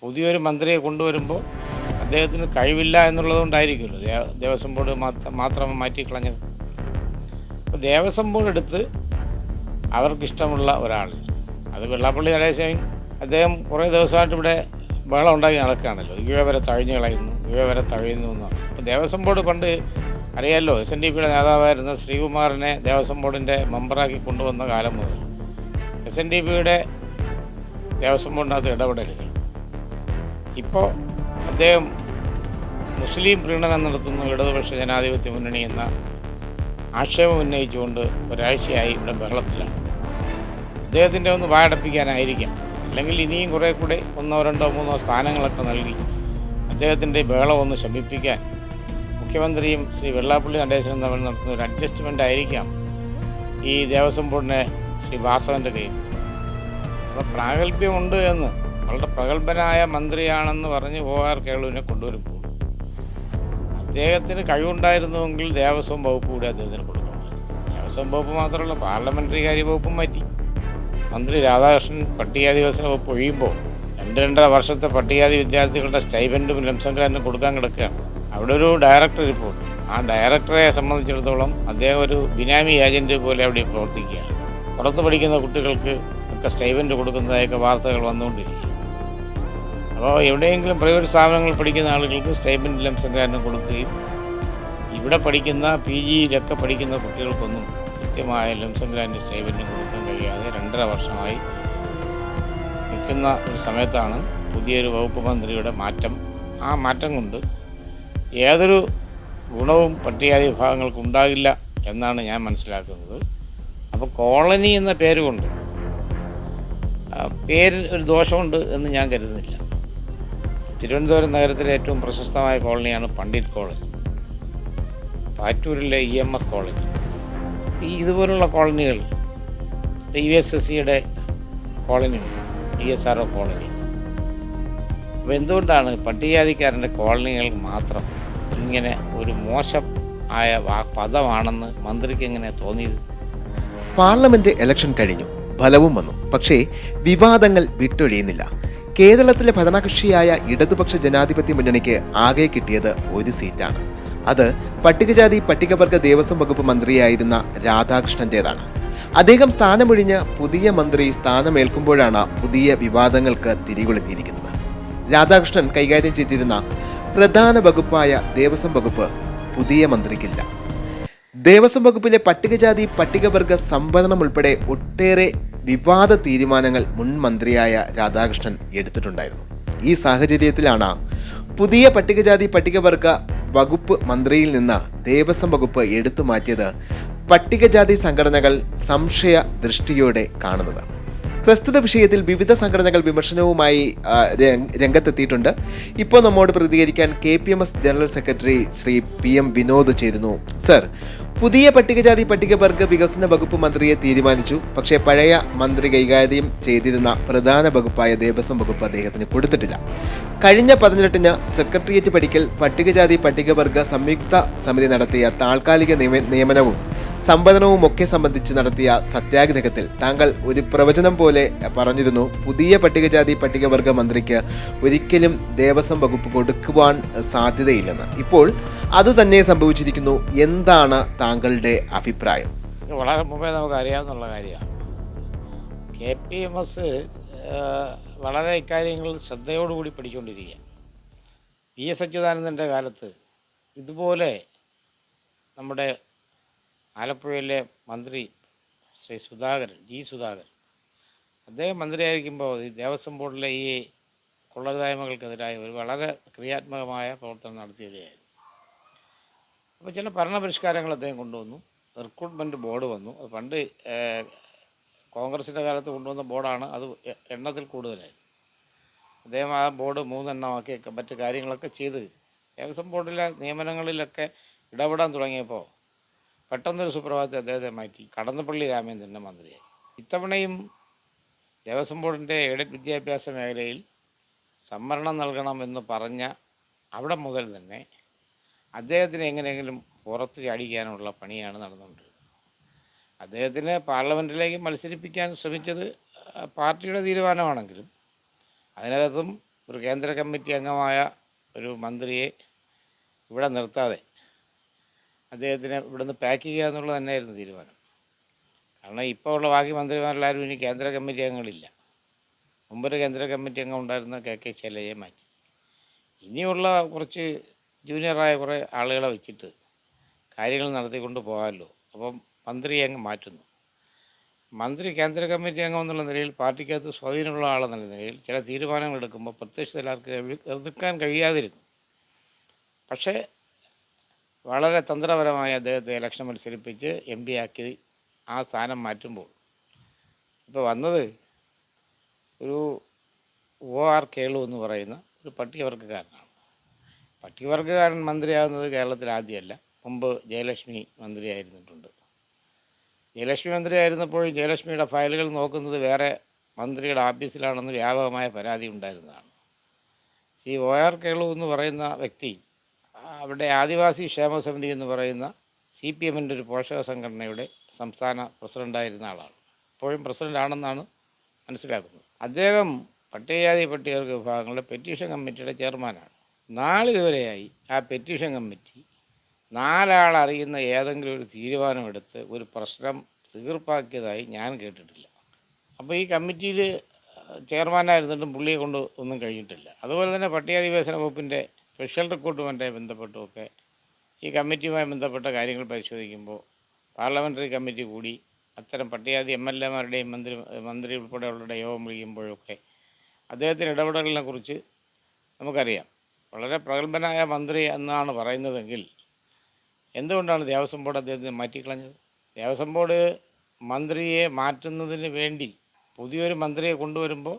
പുതിയൊരു മന്ത്രിയെ കൊണ്ടുവരുമ്പോൾ അദ്ദേഹത്തിന് കഴിവില്ല എന്നുള്ളതുകൊണ്ടായിരിക്കുമല്ലോ. ദേവസ്വം ബോർഡ് മാത്ര- മാത്രം മാറ്റിക്കളഞ്ഞത്. അപ്പോൾ ദേവസ്വം ബോർഡ് എടുത്ത് അവർക്കിഷ്ടമുള്ള ഒരാൾ. അത് വെള്ളാപ്പള്ളി നടേശൻ. അദ്ദേഹം കുറേ ദിവസമായിട്ട് ഇവിടെ ബഹളം ഉണ്ടാക്കി നടക്കുകയാണല്ലോ. ഇവ വരെ തഴഞ്ഞു കളയുന്നു ഇവ വരെ തഴയുന്നു എന്നാണ് അപ്പോൾ ദേവസ്വം ബോർഡ് പണ്ട് അറിയാമല്ലോ എസ് എൻ ഡി പിയുടെ നേതാവായിരുന്ന ശ്രീകുമാറിനെ ദേവസ്വം ബോർഡിന്റെ മെമ്പറാക്കി കൊണ്ടുവന്ന കാലം മുതൽ. എസ് എൻ ഡി പിയുടെ ദേവസ്വം ബോർഡിനകത്ത് ഇടപെടലുകൾ. ഇപ്പോൾ അദ്ദേഹം മുസ്ലിം പ്രീണനം നടത്തുന്ന ഇടതുപക്ഷ ജനാധിപത്യ മുന്നണി എന്ന ആക്ഷേപം ഉന്നയിച്ചുകൊണ്ട് ഒരാഴ്ചയായി ഇവിടെ ബഹളത്തിലാണ്. അദ്ദേഹത്തിന്റെ ഒന്ന് വായടപ്പിക്കാനായിരിക്കാം. അല്ലെങ്കിൽ ഇനിയും കുറേ കൂടെ ഒന്നോ രണ്ടോ മൂന്നോ സ്ഥാനങ്ങളൊക്കെ നൽകി അദ്ദേഹത്തിന്റെ ബഹളം ഒന്ന് ശമിപ്പിക്കാൻ മുഖ്യമന്ത്രിയും ശ്രീ വെള്ളാപ്പള്ളി നടേശനും തമ്മിൽ നടത്തുന്ന ഒരു അഡ്ജസ്റ്റ്മെന്റ് ആയിരിക്കാം ഈ ദേവസ്വം ബോർഡിനെ ശ്രീ വാസവന്റെ കയ്യിൽ. അപ്പോൾ പ്രാഗൽഭ്യമുണ്ട് എന്ന് വളരെ പ്രഗത്ഭനായ മന്ത്രിയാണെന്ന് പറഞ്ഞ് ഒ ആർ കേളുവിനെ കൊണ്ടുവരുമ്പോൾ അദ്ദേഹത്തിന് കഴിവുണ്ടായിരുന്നുവെങ്കിൽ ദേവസ്വം വകുപ്പ് കൂടി അദ്ദേഹത്തിന് കൊടുക്കണം ദേവസ്വം വകുപ്പ് മാത്രമല്ല പാർലമെന്ററി കാര്യ വകുപ്പും മാറ്റി. മന്ത്രി രാധാകൃഷ്ണൻ പട്ടികജാതി വികസന വകുപ്പ് ഒഴിയുമ്പോൾ രണ്ട് രണ്ടര വർഷത്തെ പട്ടികാതി വിദ്യാർത്ഥികളുടെ സ്റ്റൈബൻഡും ലംസംഗ്രാനും കൊടുക്കാൻ കിടക്കുകയാണ്. അവിടെ ഒരു ഡയറക്ടർ റിപ്പോർട്ട്. ആ ഡയറക്ടറെ സംബന്ധിച്ചിടത്തോളം അദ്ദേഹം ഒരു ബിനാമി ഏജന്റ് പോലെ അവിടെ പ്രവർത്തിക്കുകയാണ്. പുറത്ത് പഠിക്കുന്ന കുട്ടികൾക്ക് ഒക്കെ സ്റ്റൈബൻഡ് കൊടുക്കുന്നതായൊക്കെ വാർത്തകൾ വന്നുകൊണ്ടിരിക്കുക അപ്പോൾ എവിടെയെങ്കിലും പ്രൈവറ്റ് സ്ഥാപനങ്ങൾ പഠിക്കുന്ന ആളുകൾക്ക് സ്റ്റൈബൻഡ് ലംസംഗ്രാനം കൊടുക്കുകയും ഇവിടെ പഠിക്കുന്ന പി ജിയിലൊക്കെ പഠിക്കുന്ന കുട്ടികൾക്കൊന്നും കൃത്യമായ ലംസംഗ്രാൻഡ് സ്റ്റൈബൻഡും കൊടുക്കാൻ കഴിയാതെ രണ്ടര വർഷമായി നിൽക്കുന്ന ഒരു സമയത്താണ് പുതിയൊരു വകുപ്പ് മന്ത്രിയുടെ മാറ്റം. ആ മാറ്റം കൊണ്ട് ഏതൊരു ഗുണവും പട്ടികജാതി വിഭാഗങ്ങൾക്ക് ഉണ്ടാകില്ല എന്നാണ് ഞാൻ മനസ്സിലാക്കുന്നത്. അപ്പോൾ കോളനി എന്ന പേരുകൊണ്ട് പേരിൽ ഒരു ദോഷമുണ്ട് എന്ന് ഞാൻ കരുതുന്നില്ല. തിരുവനന്തപുരം നഗരത്തിലെ ഏറ്റവും പ്രശസ്തമായ കോളനിയാണ് പണ്ഡിറ്റ് കോളനി. പാറ്റൂരിലെ ഇ എം എസ് കോളനി. ഈ ഇതുപോലുള്ള കോളനികൾ ഡി എസ് എസ് സിയുടെ colony D S R O colony. അപ്പോൾ എന്തുകൊണ്ടാണ് പട്ടികജാതിക്കാരന്റെ കോളനികൾക്ക് മാത്രം ഇങ്ങനെ ഒരു മോശം ആയ പദമാണെന്ന് മന്ത്രിക്ക് എങ്ങനെ തോന്നിയത്? പാർലമെന്റ് ഇലക്ഷൻ കഴിഞ്ഞു ഫലവും വന്നു. പക്ഷേ വിവാദങ്ങൾ വിട്ടൊഴിയുന്നില്ല. കേരളത്തിലെ ഭരണകക്ഷിയായ ഇടതുപക്ഷ ജനാധിപത്യ മുന്നണിക്ക് ആകെ കിട്ടിയത് ഒരു സീറ്റാണ്. അത് പട്ടികജാതി പട്ടികവർഗ ദേവസ്വം വകുപ്പ് മന്ത്രിയായിരുന്ന രാധാകൃഷ്ണന്റേതാണ്. അദ്ദേഹം സ്ഥാനമൊഴിഞ്ഞ് പുതിയ മന്ത്രി സ്ഥാനമേൽക്കുമ്പോഴാണ് പുതിയ വിവാദങ്ങൾക്ക് തിരികൊളുത്തിയിരിക്കുന്നത്. രാധാകൃഷ്ണൻ കൈകാര്യം ചെയ്തിരുന്ന പ്രധാന വകുപ്പായ ദേവസ്വം വകുപ്പ് പുതിയ മന്ത്രിക്കില്ല. ദേവസ്വം വകുപ്പിലെ പട്ടികജാതി പട്ടികവർഗ സംവരണം ഉൾപ്പെടെ ഒട്ടേറെ വിവാദ തീരുമാനങ്ങൾ മുൻ മന്ത്രിയായ രാധാകൃഷ്ണൻ എടുത്തിട്ടുണ്ടായിരുന്നു. ഈ സാഹചര്യത്തിലാണ് പുതിയ പട്ടികജാതി പട്ടികവർഗ വകുപ്പ് മന്ത്രിയിൽ നിന്ന് ദേവസ്വം വകുപ്പ് എടുത്തു മാറ്റിയത് പട്ടികജാതി സംഘടനകൾ സംശയ ദൃഷ്ടിയോടെ കാണുന്നത്. പ്രസ്തുത വിഷയത്തിൽ വിവിധ സംഘടനകൾ വിമർശനവുമായി രംഗത്തെത്തിയിട്ടുണ്ട്. ഇപ്പോൾ നമ്മോട് പ്രതികരിക്കാൻ K P M S general secretary Shri P M Vinod ചേരുന്നു. സർ പുതിയ പട്ടികജാതി പട്ടികവർഗ വികസന വകുപ്പ് മന്ത്രിയെ തീരുമാനിച്ചു. പക്ഷേ പഴയ മന്ത്രി കൈകാര്യം ചെയ്തിരുന്ന പ്രധാന വകുപ്പായ ദേവസ്വം വകുപ്പ് അദ്ദേഹത്തിന് കൊടുത്തിട്ടില്ല. കഴിഞ്ഞ പതിനെട്ടിന് സെക്രട്ടേറിയറ്റ് പഠിക്കൽ പട്ടികജാതി പട്ടികവർഗ സംയുക്ത സമിതി നടത്തിയ താൽക്കാലിക നിയമനവും സമ്പദനവും ഒക്കെ സംബന്ധിച്ച് നടത്തിയ സത്യാഗ്രഹത്തിൽ താങ്കൾ ഒരു പ്രവചനം പോലെ പറഞ്ഞിരുന്നു. പുതിയ പട്ടികജാതി പട്ടികവർഗ മന്ത്രിക്ക് ഒരിക്കലും ദേവസ്വം വകുപ്പ് കൊടുക്കുവാൻ സാധ്യതയില്ലെന്ന്. ഇപ്പോൾ അത് തന്നെ സംഭവിച്ചിരിക്കുന്നു. എന്താണ് താങ്കളുടെ അഭിപ്രായം? വളരെ മുമ്പേ നമുക്ക് അറിയാവുന്നുള്ള കാര്യമാണ്. കെ പി എം എസ് വളരെ ഇക്കാര്യങ്ങൾ ശ്രദ്ധയോടുകൂടി പഠിച്ചുകൊണ്ടിരിക്കുക പി എസ് അച്യുതാനന്ദന്റെ കാലത്ത് ഇതുപോലെ നമ്മുടെ ആലപ്പുഴയിലെ മന്ത്രി ശ്രീ സുധാകരൻ ജി സുധാകരൻ. അദ്ദേഹം മന്ത്രിയായിരിക്കുമ്പോൾ ഈ ദേവസ്വം ബോർഡിലെ ഈ കൊള്ളരുതായ്മകൾക്കെതിരായ ഒരു വളരെ ക്രിയാത്മകമായ പ്രവർത്തനം നടത്തിയവരെയായിരുന്നു അപ്പോൾ ചില ഭരണപരിഷ്കാരങ്ങൾ അദ്ദേഹം കൊണ്ടുവന്നു. റിക്രൂട്ട്മെന്റ് ബോർഡ് വന്നു. അത് പണ്ട് കോൺഗ്രസിന്റെ കാലത്ത് കൊണ്ടുവന്ന ബോർഡാണ്. അത് എണ്ണത്തിൽ കൂടുതലായി അദ്ദേഹം ആ ബോർഡ് മൂന്നെണ്ണമാക്കി മറ്റ് കാര്യങ്ങളൊക്കെ ചെയ്ത് ദേവസ്വം ബോർഡിലെ നിയമനങ്ങളിലൊക്കെ ഇടപെടാൻ തുടങ്ങിയപ്പോൾ പെട്ടെന്നൊരു സുപ്രഭാതത്തിൽ അദ്ദേഹത്തെ മാറ്റി. കടന്നപ്പള്ളി രാമേന്ദ്രന്റെ മന്ത്രിയായി. ഇത്തവണയും ദേവസ്വം ബോർഡിന്റെ എയ്ഡഡ് വിദ്യാഭ്യാസ മേഖലയിൽ സംവരണം നൽകണമെന്ന് പറഞ്ഞ അവിടെ മുതൽ തന്നെ അദ്ദേഹത്തിന് എങ്ങനെയെങ്കിലും പുറത്ത് ചാടിക്കാനുള്ള പണിയാണ് നടന്നുകൊണ്ടിരുന്നത്. അദ്ദേഹത്തിന് പാർലമെന്റിലേക്ക് മത്സരിപ്പിക്കാൻ ശ്രമിച്ചത് പാർട്ടിയുടെ തീരുമാനമാണെങ്കിലും അതിനകത്തും ഒരു കേന്ദ്ര കമ്മിറ്റി അംഗമായ ഒരു മന്ത്രിയെ ഇവിടെ നിർത്താതെ അദ്ദേഹത്തിനെ ഇവിടുന്ന് പാക്ക് ചെയ്യുക എന്നുള്ളത് തന്നെയായിരുന്നു തീരുമാനം. കാരണം ഇപ്പോൾ ഉള്ള ബാക്കി മന്ത്രിമാരെല്ലാവരും ഇനി കേന്ദ്ര കമ്മിറ്റി അംഗങ്ങളില്ല. മുമ്പൊരു കേന്ദ്ര കമ്മിറ്റി അംഗം ഉണ്ടായിരുന്ന കെ കെ ശൈലജയെ മാറ്റി. ഇനിയുള്ള കുറച്ച് ജൂനിയറായ കുറേ ആളുകളെ വെച്ചിട്ട് കാര്യങ്ങൾ നടത്തിക്കൊണ്ട് പോകാമല്ലോ. അപ്പം മന്ത്രിയെ അങ്ങ് മാറ്റുന്നു. മന്ത്രി കേന്ദ്ര കമ്മിറ്റി അംഗം എന്നുള്ള നിലയിൽ പാർട്ടിക്കകത്ത് സ്വാധീനമുള്ള ആളെന്നുള്ള നിലയിൽ ചില തീരുമാനങ്ങൾ എടുക്കുമ്പോൾ പ്രത്യക്ഷ എല്ലാവർക്കും എതിർക്കാൻ കഴിയാതിരുന്നു പക്ഷേ വളരെ തന്ത്രപരമായി അദ്ദേഹത്തെ ഇലക്ഷൻ മത്സരിപ്പിച്ച് എം പി ആക്കി ആ സ്ഥാനം മാറ്റുമ്പോൾ. ഇപ്പോൾ വന്നത് ഒരു ഒ ആർ കേളു എന്ന് പറയുന്ന ഒരു പട്ടികവർഗക്കാരനാണ് പട്ടികവർഗക്കാരൻ മന്ത്രിയാകുന്നത് കേരളത്തിൽ ആദ്യമല്ല. മുമ്പ് ജയലക്ഷ്മി മന്ത്രിയായിരുന്നിട്ടുണ്ട്. ജയലക്ഷ്മി മന്ത്രിയായിരുന്നപ്പോഴും ജയലക്ഷ്മിയുടെ ഫയലുകൾ നോക്കുന്നത് വേറെ മന്ത്രിയുടെ ഓഫീസിലാണെന്ന് വ്യാപകമായ പരാതി ഉണ്ടായിരുന്നതാണ്. സി ഒ ആർ കേളു എന്ന് പറയുന്ന വ്യക്തി അവിടെ ആദിവാസി ക്ഷേമ സമിതി എന്ന് പറയുന്ന സി പി എമ്മിന്റെ ഒരു പോഷക സംഘടനയുടെ സംസ്ഥാന പ്രസിഡന്റായിരുന്ന ആളാണ്. ഇപ്പോഴും പ്രസിഡന്റ് ആണെന്നാണ് മനസ്സിലാക്കുന്നത്. അദ്ദേഹം പട്ടികജാതി പട്ടികവർഗ വിഭാഗങ്ങളുടെ പെറ്റീഷൻ കമ്മിറ്റിയുടെ ചെയർമാനാണ്. നാളിതുവരെയായി ആ പെറ്റീഷൻ കമ്മിറ്റി നാലാൾ അറിയുന്ന ഏതെങ്കിലും ഒരു തീരുമാനമെടുത്ത് ഒരു പ്രശ്നം തീർപ്പാക്കിയതായി ഞാൻ കേട്ടിട്ടില്ല. അപ്പോൾ ഈ കമ്മിറ്റിയിൽ ചെയർമാനായിരുന്നിട്ടും പുള്ളിയെ കൊണ്ട് ഒന്നും കഴിഞ്ഞിട്ടില്ല. അതുപോലെ തന്നെ പട്ടികാധിവേശന വകുപ്പിന്റെ സ്പെഷ്യൽ റിക്രൂട്ട്മെന്റുമായി ബന്ധപ്പെട്ടുമൊക്കെ ഈ കമ്മിറ്റിയുമായി ബന്ധപ്പെട്ട കാര്യങ്ങൾ പരിശോധിക്കുമ്പോൾ പാർലമെന്ററി കമ്മിറ്റി കൂടി അത്തരം പട്ടികാതി എം എൽ എമാരുടെയും മന്ത്രി മന്ത്രി ഉൾപ്പെടെയുള്ളവരുടെ യോഗം വിളിക്കുമ്പോഴൊക്കെ അദ്ദേഹത്തിന്റെ ഇടപെടലിനെ കുറിച്ച് നമുക്കറിയാം. വളരെ പ്രഗത്ഭനായ മന്ത്രി എന്നാണ് പറയുന്നതെങ്കിൽ എന്തുകൊണ്ടാണ് ദേവസ്വം ബോർഡ് അദ്ദേഹത്തിന് മാറ്റിക്കളഞ്ഞത്? ദേവസ്വം ബോർഡ് മന്ത്രിയെ മാറ്റുന്നതിന് വേണ്ടി പുതിയൊരു മന്ത്രിയെ കൊണ്ടുവരുമ്പോൾ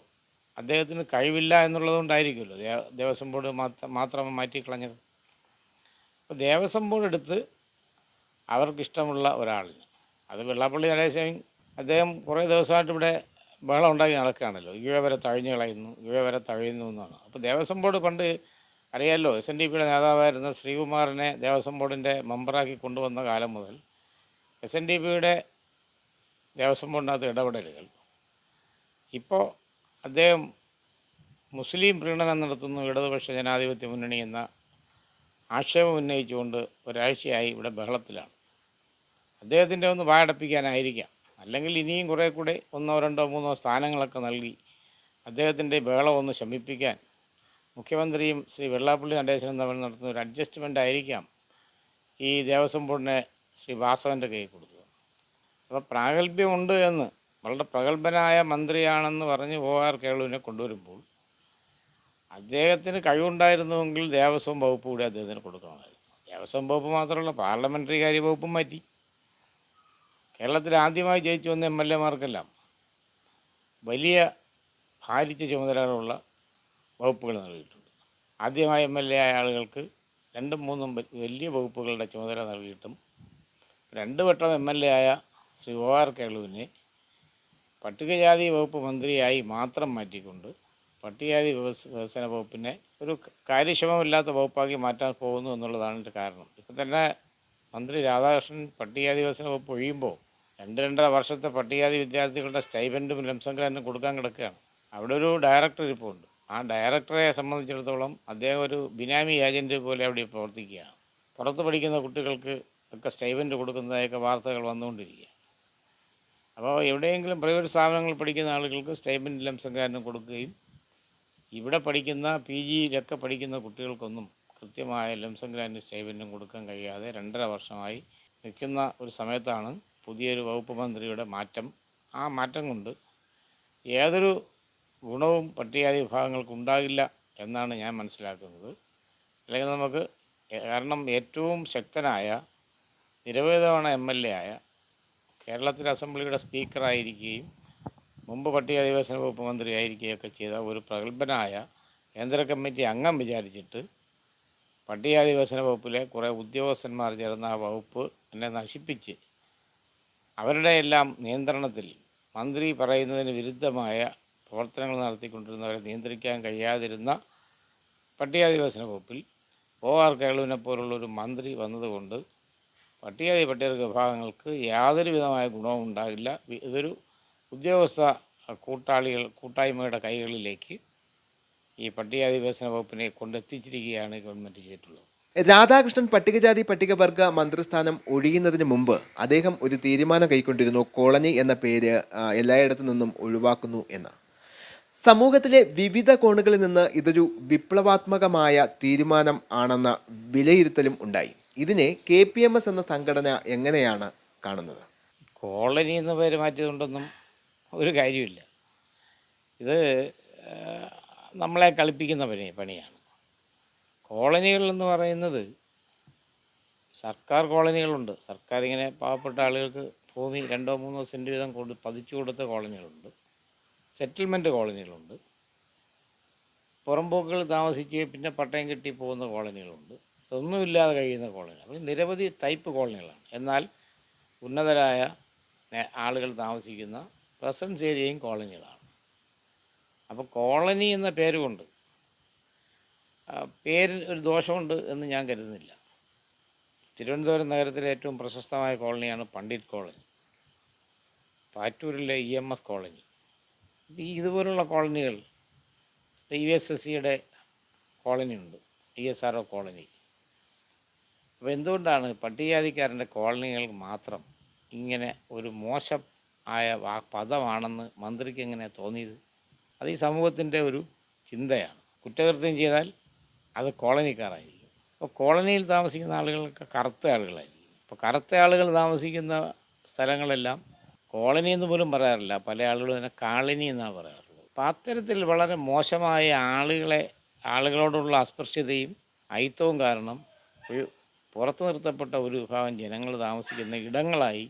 അദ്ദേഹത്തിന് കഴിവില്ല എന്നുള്ളതുകൊണ്ടായിരിക്കുമല്ലോ. ദേവസ്വം ബോർഡ് മാത്രം മാത്രം മാറ്റിക്കളഞ്ഞത്. അപ്പോൾ ദേവസ്വം ബോർഡ് എടുത്ത് അവർക്കിഷ്ടമുള്ള ഒരാളിന്. അത് വെള്ളാപ്പള്ളി നടേശൻ അദ്ദേഹം കുറേ ദിവസമായിട്ട് ഇവിടെ ബഹളം ഉണ്ടാക്കി നടക്കുകയാണല്ലോ. ഇവ വരെ തഴഞ്ഞു കളയുന്നു ഇവ വരെ തഴയുന്നു എന്നാണ്. അപ്പോൾ ദേവസ്വം ബോർഡ് പണ്ട് അറിയാമല്ലോ എസ് എൻ ഡി പിയുടെ നേതാവായിരുന്ന ശ്രീകുമാറിനെ ദേവസ്വം ബോർഡിന്റെ മെമ്പറാക്കി കൊണ്ടുവന്ന കാലം മുതൽ എസ് എൻ ഡി പിയുടെ ദേവസ്വം ബോർഡിനകത്ത് ഇടപെടലുകൾ. ഇപ്പോൾ അദ്ദേഹം മുസ്ലിം പ്രീണനം നടത്തുന്നു ഇടതുപക്ഷ ജനാധിപത്യ മുന്നണി എന്ന ആക്ഷേപം ഉന്നയിച്ചുകൊണ്ട് ഒരാഴ്ചയായി ഇവിടെ ബഹളത്തിലാണ്. അദ്ദേഹത്തിന്റെ ഒന്ന് വായടപ്പിക്കാനായിരിക്കാം. അല്ലെങ്കിൽ ഇനിയും കുറേ കൂടെ ഒന്നോ രണ്ടോ മൂന്നോ സ്ഥാനങ്ങളൊക്കെ നൽകി അദ്ദേഹത്തിന്റെ ബഹളം ഒന്ന് ശമിപ്പിക്കാൻ മുഖ്യമന്ത്രിയും ശ്രീ വെള്ളാപ്പള്ളി നടേശനും തമ്മിൽ നടത്തുന്ന ഒരു അഡ്ജസ്റ്റ്മെന്റ് ആയിരിക്കാം ഈ ദേവസ്വം ബോർഡിനെ ശ്രീ വാസവന്റെ കൈ കൊടുത്തത്. അപ്പോൾ പ്രാഗൽഭ്യമുണ്ട് എന്ന് വളരെ പ്രഗത്ഭനായ മന്ത്രിയാണെന്ന് പറഞ്ഞ് ഒ ആർ കേളുവിനെ കൊണ്ടുവരുമ്പോൾ അദ്ദേഹത്തിന് കഴിവുണ്ടായിരുന്നുവെങ്കിൽ ദേവസ്വം വകുപ്പ് കൂടി അദ്ദേഹത്തിന് കൊടുക്കണമായിരുന്നു. ദേവസ്വം വകുപ്പ് മാത്രമല്ല പാർലമെന്ററി കാര്യ വകുപ്പും മാറ്റി. കേരളത്തിൽ ആദ്യമായി ജയിച്ചു വന്ന എം എൽ എമാർക്കെല്ലാം വലിയ ഭാരിച്ച ചുമതലകളുള്ള വകുപ്പുകൾ നൽകിയിട്ടുണ്ട്. ആദ്യമായി എം എൽ എ ആയ ആളുകൾക്ക് രണ്ടും മൂന്നും വലിയ വകുപ്പുകളുടെ ചുമതല നൽകിയിട്ടും രണ്ട് വട്ടം എം എൽ എ ആയ ശ്രീ ഒ ആർ കേളുവിനെ പട്ടികജാതി വകുപ്പ് മന്ത്രിയായി മാത്രം മാറ്റിക്കൊണ്ട് പട്ടികജാതി വികസ- വികസന വകുപ്പിനെ ഒരു കാര്യക്ഷമമില്ലാത്ത വകുപ്പാക്കി മാറ്റാൻ പോകുന്നു എന്നുള്ളതാണ് എന്റെ കാരണം. ഇപ്പം തന്നെ മന്ത്രി രാധാകൃഷ്ണൻ പട്ടികജാതി വികസന വകുപ്പ് ഒഴിയുമ്പോൾ രണ്ട് രണ്ടര വർഷത്തെ പട്ടികജാതി വിദ്യാർത്ഥികളുടെ സ്റ്റൈബന്റും ലംസംഗ്രാനും കൊടുക്കാൻ കിടക്കുകയാണ്. അവിടെ ഒരു ഡയറക്ടർ ഇരിപ്പുണ്ട്. ആ ഡയറക്ടറെ സംബന്ധിച്ചിടത്തോളം അദ്ദേഹം ഒരു ബിനാമി ഏജന്റ് പോലെ അവിടെ പ്രവർത്തിക്കുകയാണ്. പുറത്ത് പഠിക്കുന്ന കുട്ടികൾക്ക് ഒക്കെ സ്റ്റൈബന്റ് കൊടുക്കുന്നതായൊക്കെ വാർത്തകൾ വന്നുകൊണ്ടിരിക്കുക അപ്പോൾ എവിടെയെങ്കിലും പ്രൈവറ്റ് സ്ഥാപനങ്ങളിൽ പഠിക്കുന്ന ആളുകൾക്ക് സ്റ്റൈഫന്റ് ലംസംഗ്രാനും കൊടുക്കുകയും ഇവിടെ പഠിക്കുന്ന പി ജിയിലൊക്കെ പഠിക്കുന്ന കുട്ടികൾക്കൊന്നും കൃത്യമായ ലംസംഗ്രാൻഡ് സ്റ്റൈഫന്റും കൊടുക്കാൻ കഴിയാതെ രണ്ടര വർഷമായി നിൽക്കുന്ന ഒരു സമയത്താണ് പുതിയൊരു വകുപ്പ് മന്ത്രിയുടെ മാറ്റം. ആ മാറ്റം കൊണ്ട് ഏതൊരു ഗുണവും പട്ടികജാതി വിഭാഗങ്ങൾക്ക് ഉണ്ടാകില്ല എന്നാണ് ഞാൻ മനസ്സിലാക്കുന്നത്. അല്ലെങ്കിൽ നമുക്ക് കാരണം ഏറ്റവും ശക്തനായ നിരവധി തവണ എം എൽ എ ആയ കേരളത്തിലെ അസംബ്ലിയുടെ സ്പീക്കറായിരിക്കുകയും മുമ്പ് പട്ടിക അധിവാസന വകുപ്പ് മന്ത്രിയായിരിക്കുകയൊക്കെ ചെയ്ത ഒരു പ്രഗത്ഭനായ കേന്ദ്ര കമ്മിറ്റി അംഗം വിചാരിച്ചിട്ട് പട്ടികജാതി വികസന വകുപ്പിലെ കുറേ ഉദ്യോഗസ്ഥന്മാർ ചേർന്ന ആ വകുപ്പ് എന്നെ നശിപ്പിച്ച് അവരുടെ എല്ലാം നിയന്ത്രണത്തിൽ മന്ത്രി പറയുന്നതിന് വിരുദ്ധമായ പ്രവർത്തനങ്ങൾ നടത്തിക്കൊണ്ടിരുന്നവരെ നിയന്ത്രിക്കാൻ കഴിയാതിരുന്ന പട്ടികജാതി വകുപ്പിൽ ഒ ആർ കേളുവിനെ പോലുള്ളൊരു മന്ത്രി വന്നതുകൊണ്ട് പട്ടികജാതി പട്ടികവർഗ വിഭാഗങ്ങൾക്ക് യാതൊരു വിധമായ ഗുണവും ഉണ്ടാകില്ല. ഇതൊരു ഉദ്യോഗസ്ഥ കൂട്ടാളികൾ കൂട്ടായ്മയുടെ കൈകളിലേക്ക് ഈ പട്ടികജാതി വികസന വകുപ്പിനെ കൊണ്ടെത്തിച്ചിരിക്കുകയാണ് ഗവൺമെന്റ് ചെയ്തിട്ടുള്ളത്. രാധാകൃഷ്ണൻ പട്ടികജാതി പട്ടികവർഗ മന്ത്രിസ്ഥാനം ഒഴിയുന്നതിന് മുമ്പ് അദ്ദേഹം ഒരു തീരുമാനം കൈക്കൊണ്ടിരുന്നു കോളനി എന്ന പേര് എല്ലായിടത്തു നിന്നും ഒഴിവാക്കുന്നു എന്ന്. സമൂഹത്തിലെ വിവിധ കോണുകളിൽ നിന്ന് ഇതൊരു വിപ്ലവാത്മകമായ തീരുമാനം ആണെന്ന വിലയിരുത്തലും ഉണ്ടായി. ഇതിനെ കെ പി എം എസ് എന്ന സംഘടന എങ്ങനെയാണ് കാണുന്നത്? കോളനി എന്ന പേര് മാറ്റിയതുകൊണ്ടൊന്നും ഒരു കാര്യമില്ല ഇത് നമ്മളെ കളിപ്പിക്കുന്ന പണി പണിയാണ്. കോളനികൾ എന്ന് പറയുന്നത് സർക്കാർ കോളനികളുണ്ട്. സർക്കാർ ഇങ്ങനെ പാവപ്പെട്ട ആളുകൾക്ക് ഭൂമി രണ്ടോ മൂന്നോ സെന്റ് വീതം കൊടു പതിച്ചു കൊടുത്ത കോളനികളുണ്ട്. സെറ്റിൽമെന്റ് കോളനികളുണ്ട്. പുറമ്പോക്കുകൾ താമസിച്ച് പിന്നെ പട്ടയം കിട്ടി പോകുന്ന കോളനികളുണ്ട്. ഇതൊന്നുമില്ലാതെ കഴിയുന്ന കോളനികൾ. അപ്പോൾ നിരവധി ടൈപ്പ് കോളനികളാണ്. എന്നാൽ ഉന്നതരായ ആളുകൾ താമസിക്കുന്ന പ്രസൻസ് ഏരിയയും കോളനികളാണ്. അപ്പോൾ കോളനി എന്ന പേര് കൊണ്ട് പേരിൽ ഒരു ദോഷമുണ്ട് എന്ന് ഞാൻ കരുതുന്നില്ല. തിരുവനന്തപുരം നഗരത്തിലെ ഏറ്റവും പ്രശസ്തമായ കോളനിയാണ് പണ്ഡിറ്റ് കോളനി. പാറ്റൂരിലെ ഇ എം എസ് കോളനി. ഈ ഇതുപോലുള്ള കോളനികൾ യു എസ് എസ് സിയുടെ കോളനി ഉണ്ട് E S R O colony. അപ്പോൾ എന്തുകൊണ്ടാണ് പട്ടികജാതിക്കാരന്റെ കോളനികൾക്ക് മാത്രം ഇങ്ങനെ ഒരു മോശം ആയ വാ പദമാണെന്ന് മന്ത്രിക്ക് എങ്ങനെ തോന്നിയത്? അത് ഈ സമൂഹത്തിന്റെ ഒരു ചിന്തയാണ്. കുറ്റകൃത്യം ചെയ്താൽ അത് കോളനിക്കാരായിരിക്കും. അപ്പോൾ കോളനിയിൽ താമസിക്കുന്ന ആളുകൾക്ക് കറുത്ത ആളുകളായിരിക്കും. അപ്പോൾ കറുത്ത ആളുകൾ താമസിക്കുന്ന സ്ഥലങ്ങളെല്ലാം കോളനി എന്ന് പോലും പറയാറില്ല. പല ആളുകളും അതിനെ കാളിനി എന്നാണ് പറയാറുള്ളത്. അപ്പോൾ അത്തരത്തിൽ വളരെ മോശമായ ആളുകളെ ആളുകളോടുള്ള അസ്പൃശ്യതയും അയിത്തവും കാരണം ഒരു പുറത്തു നിർത്തപ്പെട്ട ഒരു വിഭാഗം ജനങ്ങൾ താമസിക്കുന്ന ഇടങ്ങളായി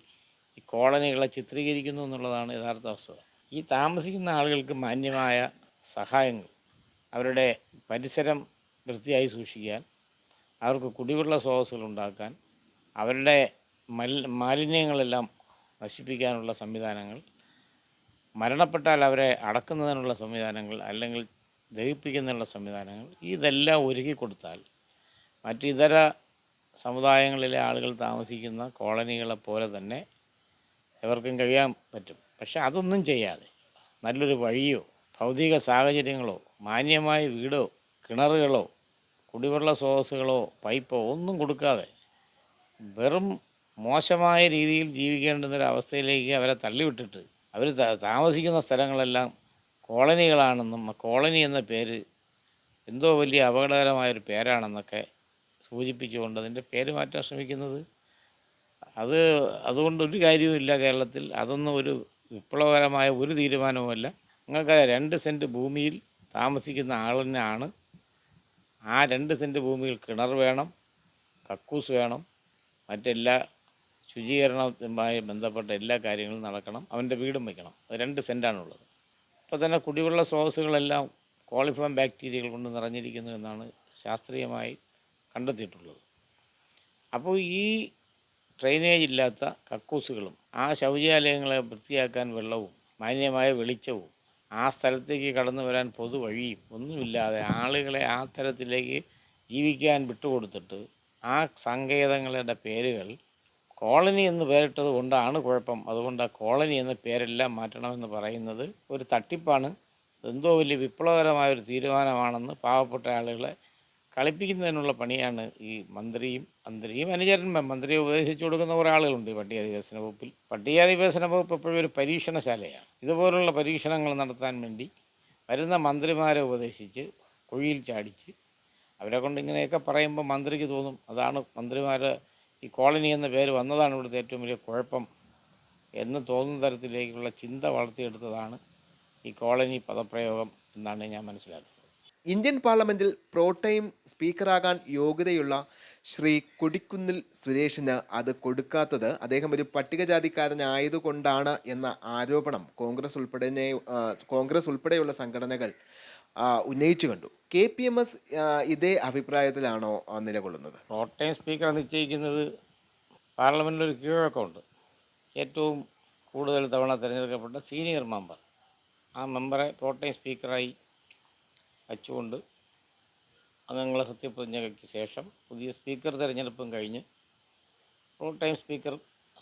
ഈ കോളനികളെ ചിത്രീകരിക്കുന്നു എന്നുള്ളതാണ് യഥാർത്ഥ വസ്തുത ഈ താമസിക്കുന്ന ആളുകൾക്ക് മാന്യമായ സഹായങ്ങൾ അവരുടെ പരിസരം വൃത്തിയായി സൂക്ഷിക്കാൻ അവർക്ക് കുടിവെള്ള സ്രോതസ്സുകൾ ഉണ്ടാക്കാൻ അവരുടെ മാലിന്യങ്ങളെല്ലാം നശിപ്പിക്കാനുള്ള സംവിധാനങ്ങൾ മരണപ്പെട്ടാൽ അവരെ അടക്കുന്നതിനുള്ള സംവിധാനങ്ങൾ അല്ലെങ്കിൽ ദഹിപ്പിക്കുന്നതിനുള്ള സംവിധാനങ്ങൾ ഇതെല്ലാം ഒരുക്കി കൊടുത്താൽ മറ്റ് ഇതര സമുദായങ്ങളിലെ ആളുകൾ താമസിക്കുന്ന കോളനികളെ പോലെ തന്നെ എവർക്കും കഴിയാൻ പറ്റും. പക്ഷെ അതൊന്നും ചെയ്യാതെ നല്ലൊരു വഴിയോ ഭൗതിക സാഹചര്യങ്ങളോ മാന്യമായ വീടോ കിണറുകളോ കുടിവെള്ള സ്രോതസ്സുകളോ പൈപ്പോ ഒന്നും കൊടുക്കാതെ വെറും മോശമായ രീതിയിൽ ജീവിക്കേണ്ടുന്ന ഒരു അവസ്ഥയിലേക്ക് അവരെ തള്ളിവിട്ടിട്ട് അവർ താമസിക്കുന്ന സ്ഥലങ്ങളെല്ലാം കോളനികളാണെന്നും കോളനി എന്ന പേര് എന്തോ വലിയ അപകടകരമായൊരു പേരാണെന്നൊക്കെ സൂചിപ്പിച്ചുകൊണ്ട് അതിന്റെ പേര് മാറ്റാൻ ശ്രമിക്കുന്നത്. അത് അതുകൊണ്ട് ഒരു കാര്യവുമില്ല കേരളത്തിൽ. അതൊന്നും ഒരു വിപ്ലവകരമായ ഒരു തീരുമാനവുമല്ല. നിങ്ങൾക്ക് രണ്ട് സെന്റ് ഭൂമിയിൽ താമസിക്കുന്ന ആളിനാണ് ആ രണ്ട് സെന്റ് ഭൂമിയിൽ കിണർ വേണം കക്കൂസ് വേണം മറ്റെല്ലാ ശുചീകരണവുമായി ബന്ധപ്പെട്ട എല്ലാ കാര്യങ്ങളും നടക്കണം അവന്റെ വീടും വയ്ക്കണം. അത് രണ്ട് സെന്റാണുള്ളത്. ഇപ്പോൾ തന്നെ കുടിവെള്ള സ്രോതസ്സുകളെല്ലാം കോളിഫോം ബാക്ടീരിയകൾ കൊണ്ട് നിറഞ്ഞിരിക്കുന്നു എന്നാണ് ശാസ്ത്രീയമായി കണ്ടെത്തിയിട്ടുള്ളത്. അപ്പോൾ ഈ ഡ്രെയിനേജ് ഇല്ലാത്ത കക്കൂസുകളും ആ ശൗചാലയങ്ങളെ വൃത്തിയാക്കാൻ വെള്ളവും മാന്യമായ വെളിച്ചവും ആ സ്ഥലത്തേക്ക് കടന്നു വരാൻ പൊതുവഴിയും ഒന്നുമില്ലാതെ ആളുകളെ ആ തരത്തിലേക്ക് ജീവിക്കാൻ വിട്ടുകൊടുത്തിട്ട് ആ സങ്കേതങ്ങളുടെ പേരുകൾ കോളനി എന്ന് പേരിട്ടത് കൊണ്ടാണ് കുഴപ്പം. അതുകൊണ്ട് ആ കോളനി എന്ന പേരെല്ലാം മാറ്റണമെന്ന് പറയുന്നത് ഒരു തട്ടിപ്പാണ്. എന്തോ വലിയ വിപ്ലവകരമായ ഒരു തീരുമാനമാണെന്ന് പാവപ്പെട്ട ആളുകളെ കളിപ്പിക്കുന്നതിനുള്ള പണിയാണ് ഈ മന്ത്രിയും മന്ത്രിയും അനുചരന്മാർ മന്ത്രിയെ ഉപദേശിച്ചു കൊടുക്കുന്ന കുറേ ആളുകളുണ്ട് ഈ പട്ടികജാതി വികസന വകുപ്പിൽ. പട്ടികജാതി വികസന വകുപ്പ് എപ്പോഴും ഒരു പരീക്ഷണശാലയാണ്. ഇതുപോലുള്ള പരീക്ഷണങ്ങൾ നടത്താൻ വേണ്ടി വരുന്ന മന്ത്രിമാരെ ഉപദേശിച്ച് കുഴിയിൽ ചാടിച്ച് അവരെ കൊണ്ട് ഇങ്ങനെയൊക്കെ പറയുമ്പോൾ മന്ത്രിക്ക് തോന്നും അതാണ് മന്ത്രിമാർ ഈ കോളനി എന്ന പേര് വന്നതാണ് ഇവിടുത്തെ ഏറ്റവും വലിയ കുഴപ്പം എന്ന് തോന്നുന്ന തരത്തിലേക്കുള്ള ചിന്ത വളർത്തിയെടുത്തതാണ് ഈ കോളനി പദപ്രയോഗം എന്നാണ് ഞാൻ മനസ്സിലാക്കുന്നത്. ഇന്ത്യൻ പാർലമെന്റിൽ പ്രോടൈം സ്പീക്കറാകാൻ യോഗ്യതയുള്ള ശ്രീ കൊടിക്കുന്നിൽ സുരേഷിന് അത് കൊടുക്കാത്തത് അദ്ദേഹം ഒരു പട്ടികജാതിക്കാരനായതുകൊണ്ടാണ് എന്ന ആരോപണം കോൺഗ്രസ് ഉൾപ്പെടെ കോൺഗ്രസ് ഉൾപ്പെടെയുള്ള സംഘടനകൾ ഉന്നയിച്ചു കണ്ടു. കെ പി എം എസ് ഇതേ അഭിപ്രായത്തിലാണോ നിലകൊള്ളുന്നത്? പ്രോട്ടൈം സ്പീക്കർ നിശ്ചയിക്കുന്നത് പാർലമെന്റിൽ ഒരു കീഴ്വഴക്കമുണ്ട് ഏറ്റവും കൂടുതൽ തവണ തിരഞ്ഞെടുക്കപ്പെട്ട സീനിയർ മെമ്പർ. ആ മെമ്പറെ പ്രോട്ടൈം സ്പീക്കറായി വച്ചുകൊണ്ട് അംഗങ്ങളെ സത്യപ്രതിജ്ഞയ്ക്ക് ശേഷം പുതിയ സ്പീക്കർ തിരഞ്ഞെടുപ്പും കഴിഞ്ഞ് ഫുൾ ടൈം സ്പീക്കർ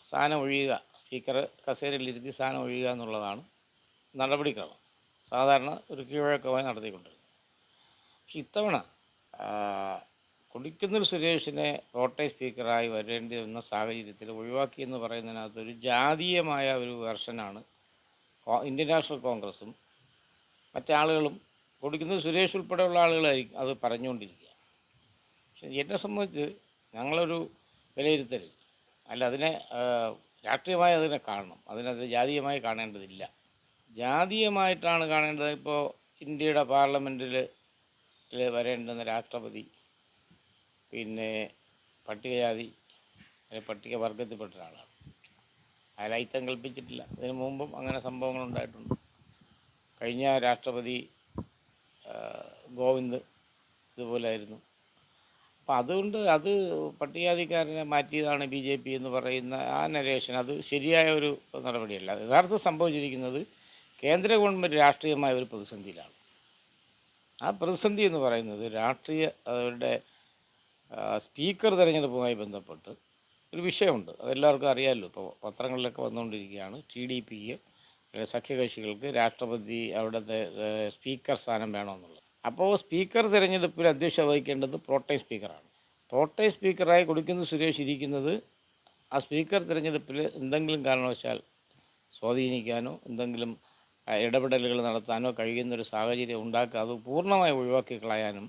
സ്ഥാനം ഒഴിയുക സ്പീക്കർ കസേരയിലിരുത്തി സ്ഥാനം ഒഴിയുക എന്നുള്ളതാണ് നടപടിക്രമം. സാധാരണ ഒരു കീഴക്കമായി നടത്തിക്കൊണ്ടിരുന്നത്. പക്ഷെ ഇത്തവണ കൊടിക്കുന്നിൽ സുരേഷിനെ റോട്ടൈ സ്പീക്കറായി വരേണ്ടി വന്ന സാഹചര്യത്തിൽ ഒഴിവാക്കി എന്ന് പറയുന്നതിനകത്ത് ഒരു ജാതീയമായ ഒരു വെർഷനാണ് ഇന്ത്യൻ നാഷണൽ കോൺഗ്രസും മറ്റാളുകളും കൊടിക്കുന്നിൽ സുരേഷ് ഉൾപ്പെടെയുള്ള ആളുകളായിരിക്കും അത് പറഞ്ഞുകൊണ്ടിരിക്കുക. പക്ഷെ എന്നെ സംബന്ധിച്ച് ഞങ്ങളൊരു വിലയിരുത്തൽ അല്ല അതിനെ രാഷ്ട്രീയമായി അതിനെ കാണണം. അതിനത് ജാതീയമായി കാണേണ്ടതില്ല. ജാതീയമായിട്ടാണ് കാണേണ്ടത് ഇപ്പോൾ ഇന്ത്യയുടെ പാർലമെന്റിൽ വരേണ്ടുന്ന രാഷ്ട്രപതി പിന്നെ പട്ടികജാതി അല്ലെ പട്ടികവർഗത്തിൽപ്പെട്ട ഒരാളാണ്. അയാൾ അയിത്തം കൽപ്പിച്ചിട്ടില്ല. അതിന് മുമ്പും അങ്ങനെ സംഭവങ്ങൾ ഉണ്ടായിട്ടുണ്ട്. കഴിഞ്ഞ രാഷ്ട്രപതി ഗോവിന്ദ് ഇതുപോലായിരുന്നു. അപ്പം അതുകൊണ്ട് അത് പട്ടികജാതിക്കാരനെ മാറ്റിയതാണ് ബി ജെ പി എന്ന് പറയുന്ന ആ നരേഷൻ അത് ശരിയായ ഒരു നടപടിയല്ല. യഥാർത്ഥം സംഭവിച്ചിരിക്കുന്നത് കേന്ദ്ര ഗവൺമെന്റ് രാഷ്ട്രീയമായ ഒരു പ്രതിസന്ധിയിലാണ്. ആ പ്രതിസന്ധി എന്ന് പറയുന്നത് രാഷ്ട്രീയ അവരുടെ സ്പീക്കർ തിരഞ്ഞെടുപ്പുമായി ബന്ധപ്പെട്ട് ഒരു വിഷയമുണ്ട്. അതെല്ലാവർക്കും അറിയാമല്ലോ ഇപ്പോൾ പത്രങ്ങളിലൊക്കെ വന്നുകൊണ്ടിരിക്കുകയാണ് ടി ഡി പിക്ക് സഖ്യകക്ഷികൾക്ക് രാഷ്ട്രപതി അവിടുത്തെ സ്പീക്കർ സ്ഥാനം വേണമെന്നുള്ളത്. അപ്പോൾ സ്പീക്കർ തിരഞ്ഞെടുപ്പിൽ അധ്യക്ഷ വഹിക്കേണ്ടത് പ്രോട്ടൈം സ്പീക്കറാണ്. പ്രോട്ടൈം സ്പീക്കറായി കൊടുക്കുന്ന സുരേഷ് ഇരിക്കുന്നത് ആ സ്പീക്കർ തിരഞ്ഞെടുപ്പിൽ എന്തെങ്കിലും കാരണവശാൽ സ്വാധീനിക്കാനോ എന്തെങ്കിലും ഇടപെടലുകൾ നടത്താനോ കഴിയുന്നൊരു സാഹചര്യം ഉണ്ടാക്കുക അത് പൂർണമായി ഒഴിവാക്കി കളയാനും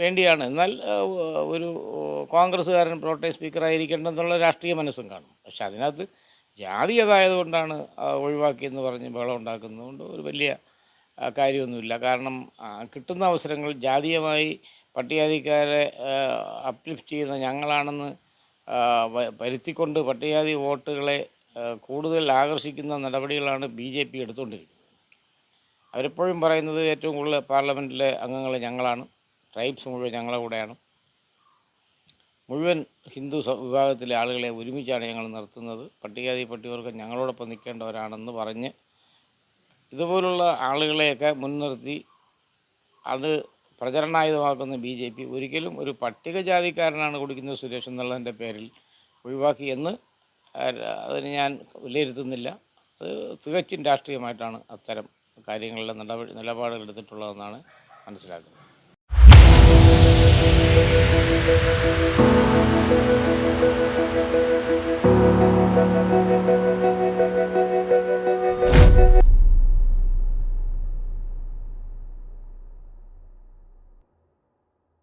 വേണ്ടിയാണ്. എന്നാൽ ഒരു കോൺഗ്രസ്സുകാരൻ പ്രോട്ടൈം സ്പീക്കറായിരിക്കേണ്ടെന്നുള്ള രാഷ്ട്രീയ മനസ്സും കാണും. പക്ഷെ അതിനകത്ത് ജാതി അതായത് കൊണ്ടാണ് ഒഴിവാക്കിയെന്ന് പറഞ്ഞ് ബഹളം ഉണ്ടാക്കുന്നതുകൊണ്ട് ഒരു വലിയ കാര്യമൊന്നുമില്ല. കാരണം കിട്ടുന്ന അവസരങ്ങൾ ജാതീയമായി പട്ടികജാതിക്കാരെ അപ്ലിഫ്റ്റ് ചെയ്യുന്ന ഞങ്ങളാണെന്ന് വരുത്തിക്കൊണ്ട് പട്ടികജാതി വോട്ടുകളെ കൂടുതൽ ആകർഷിക്കുന്ന നടപടികളാണ് ബി ജെ പി എടുത്തുകൊണ്ടിരിക്കുന്നത്. അവരെപ്പോഴും പറയുന്നത് ഏറ്റവും കൂടുതൽ പാർലമെന്റിലെ അംഗങ്ങൾ ഞങ്ങളാണ്. ട്രൈബ്സ് മുഴുവൻ ഞങ്ങളുടെ കൂടെയാണ്. മുഴുവൻ ഹിന്ദു വിഭാഗത്തിലെ ആളുകളെ ഒരുമിച്ചാണ് ഞങ്ങൾ നിർത്തുന്നത്. പട്ടികജാതി പട്ടികവർഗം ഞങ്ങളോടൊപ്പം നിൽക്കേണ്ടവരാണെന്ന് പറഞ്ഞ് ഇതുപോലുള്ള ആളുകളെയൊക്കെ മുൻനിർത്തി അത് പ്രചരണായുധമാക്കുന്ന ബി ജെ പി ഒരിക്കലും ഒരു പട്ടികജാതിക്കാരനാണ് കുടിക്കുന്നത് സുരേഷ് എന്നുള്ളതിന്റെ പേരിൽ ഒഴിവാക്കി എന്ന് അതിന് ഞാൻ വിലയിരുത്തുന്നില്ല. അത് തികച്ചും രാഷ്ട്രീയമായിട്ടാണ് അത്തരം കാര്യങ്ങളിലെ നടപടി നിലപാടുകൾ എടുത്തിട്ടുള്ളതെന്നാണ് മനസ്സിലാക്കുന്നത്.